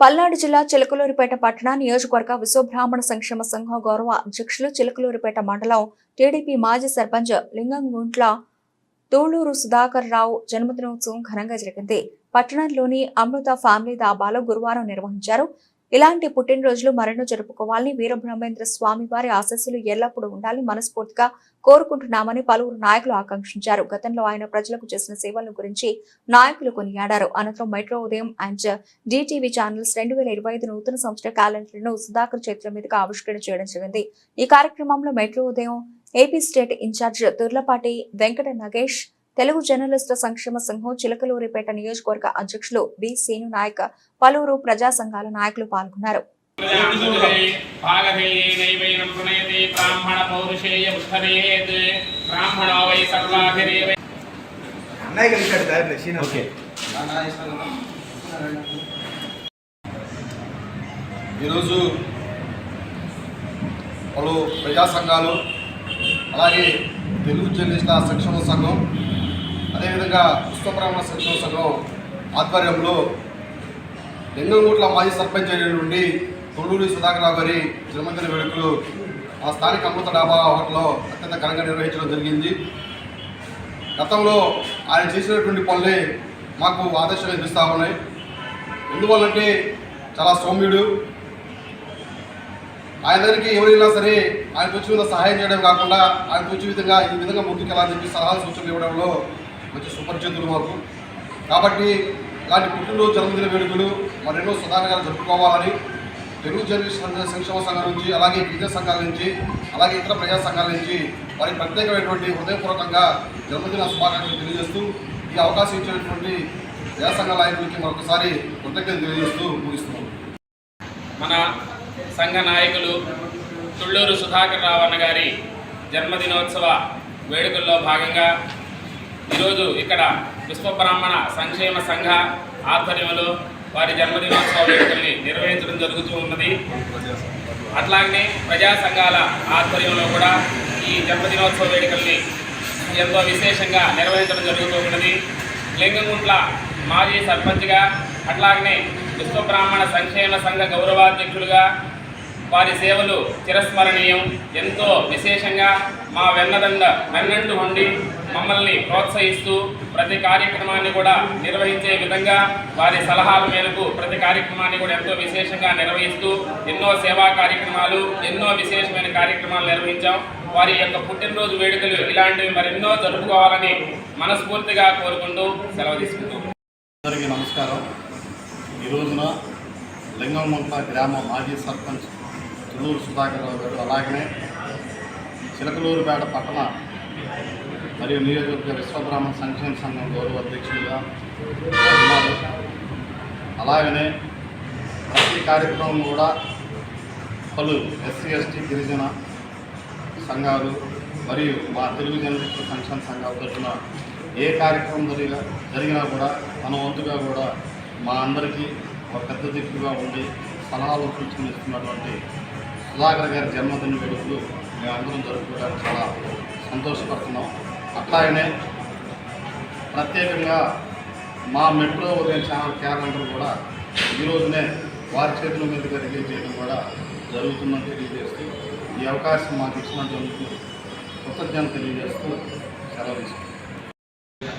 పల్నాడు జిల్లా చిలకలూరిపేట పట్టణ నియోజకవర్గ విశ్వబ్రాహ్మణ సంక్షేమ సంఘం గౌరవ అధ్యక్షులు చిలకలూరిపేట మండలం టీడీపీ మాజీ సర్పంచ్ లింగంగుంట్ల తూళూరు సుధాకర్ రావు జన్మదినోత్సవం ఘనంగా జరిగింది. పట్టణంలోని అమృత ఫ్యామిలీ దాబాలో గురువారం నిర్వహించారు. ఇలాంటి పుట్టినరోజులు మరెన్నో జరుపుకోవాలని వీరబ్రహ్మేంద్ర స్వామి వారి ఆశస్సులు ఎల్లప్పుడూ ఉండాలని మనస్ఫూర్తిగా కోరుకుంటున్నామని పలువురు నాయకులు ఆకాంక్షించారు. గతంలో ఆయన ప్రజలకు చేసిన సేవల గురించి నాయకులు కొనియాడారు. అనంతరం మెట్రో ఉదయం అండ్ డిటీవీ ఛానల్స్ రెండు వేల ఇరవై ఐదు నూతన సంవత్సర క్యాలెండర్ను సుధాకర్ చేతుల మీదుగా ఆవిష్కరణ చేయడం జరిగింది. ఈ కార్యక్రమంలో మెట్రో ఉదయం AP state in-charge Durlapati Venkata Nagesh Telugu జర్నలిస్టుల సంక్షేమ సంఘం చిలకలూరిపేట నియోజకవర్గ అధ్యక్షులు బి సీను నాయక్ పలువురు ప్రజా సంఘాల నాయకులు పాల్గొన్నారు. ఈరోజు పలు ప్రజా సంఘాలు అలాగే తెలుగు జర్నలిస్టుల సంక్షేమ సంఘం అదేవిధంగా పుష్పబ్రాహ్మణ సంక్షేమ సంఘం ఆధ్వర్యంలో లింగంగుట్ల మాజీ సర్పంచ్ అయినటువంటి తొడూరి సుధాకరరావు గారి జన్మదిన వేడుకలు ఆ స్థానిక అమృత డాబా హోటల్లో అత్యంత ఘనంగా నిర్వహించడం జరిగింది. గతంలో ఆయన చేసినటువంటి పనులే మాకు ఆదర్శంగా అనిపిస్తూ ఉన్నాయి. ఎందువల్లంటే చాలా సౌమ్యుడు. ఆయన దగ్గరికి ఎవరైనా సరే ఆయనకు వచ్చే విధంగా సహాయం చేయడం కాకుండా ఆయనకు వచ్చే విధంగా ఈ విధంగా ముందుకెళ్ళాలని చెప్పి సలహాలు సూచనలు ఇవ్వడంలో మంచి సుపరిచితులు మాకు. కాబట్టి ఇలాంటి పుట్టినరోజు జన్మదిన వేడుకలు మరెన్నో సుధారణగా జరుపుకోవాలని తెలుగు జర్నలిస్ట్ సంక్షేమ సంఘం నుంచి అలాగే విద్యా సంఘాల నుంచి అలాగే ఇతర ప్రజా సంఘాల నుంచి వారి ప్రత్యేకమైనటువంటి హృదయపూర్వకంగా జన్మదిన శుభాకాంక్షలు తెలియజేస్తూ ఈ అవకాశం ఇచ్చినటువంటి ప్రజా సంఘాల నాయకులకి మరొకసారి కృతజ్ఞతలు తెలియజేస్తూ ముగిస్తున్నాం. మన సంఘ నాయకులు తుళ్ళూరు సుధాకర్ రావు గారి జన్మదినోత్సవ వేడుకల్లో భాగంగా ఈరోజు ఇక్కడ విశ్వబ్రాహ్మణ సంక్షేమ సంఘ ఆధ్వర్యంలో వారి జన్మదినోత్సవ వేడుకల్ని నిర్వహించడం జరుగుతూ ఉన్నది. అట్లాగనే ప్రజా సంఘాల ఆధ్వర్యంలో కూడా ఈ జన్మదినోత్సవ వేడుకల్ని ఎంతో విశేషంగా నిర్వహించడం జరుగుతూ ఉన్నది. లింగంగుంట్ల మాజీ సర్పంచ్గా అట్లాగనే విశ్వబ్రాహ్మణ సంక్షేమ సంఘ గౌరవాధ్యక్షులుగా వారి సేవలు చిరస్మరణీయం. ఎంతో విశేషంగా మా వెన్నదండ వెన్నంటు ఉండి మమ్మల్ని ప్రోత్సహిస్తూ ప్రతి కార్యక్రమాన్ని కూడా నిర్వహించే విధంగా వారి సలహాల మేరకు ప్రతి కార్యక్రమాన్ని కూడా ఎంతో విశేషంగా నిర్వహిస్తూ ఎన్నో సేవా కార్యక్రమాలు ఎన్నో విశేషమైన కార్యక్రమాలు నిర్వహించాం. వారి యొక్క పుట్టినరోజు వేడుకలు ఇలాంటివి మరెన్నో జరుపుకోవాలని మనస్ఫూర్తిగా కోరుకుంటూ సెలవు తీసుకుంటాం అందరికీ నమస్కారం. ఈ రోజున గ్రామ మాజీ సర్పంచ్ కిల్లూరు సుధాకర్ రావు గారు అలాగనే చిలకలూరుపేట పట్టణ మరియు నియోజకవర్గ విశ్వబ్రాహ్మణ సంక్షేమ సంఘం గౌరవ అధ్యక్షులుగా ఉన్నారు. అలాగనే ప్రతి కార్యక్రమం కూడా పలు ఎస్సీ ఎస్టీ గిరిజన సంఘాలు మరియు మా తెలుగు జర్నలిస్టుల సంక్షేమ సంఘాల తరఫున ఏ కార్యక్రమం జరిగినా జరిగినా కూడా తన వంతుగా కూడా మా అందరికీ ఒక పెద్ద దిక్కుగా ఉండి సలహాలు సూచనలు ఇస్తున్నటువంటి సుధాకర్ గారి జన్మదిన వేడుకలు మేమందరం జరుపుకోవడానికి చాలా సంతోషపడుతున్నాం. అట్లాగనే ప్రత్యేకంగా మా మెట్రో ఉదయం ఛానల్ క్యాలెండర్ కూడా ఈరోజునే వారి చేతుల మీదుగా రిలీజ్ చేయడం కూడా జరుగుతుందని తెలియజేస్తూ ఈ అవకాశం మాకు ఇచ్చిన జరుగుతుంది కృతజ్ఞత తెలియజేస్తూ సెలవు తీసుకుంటాం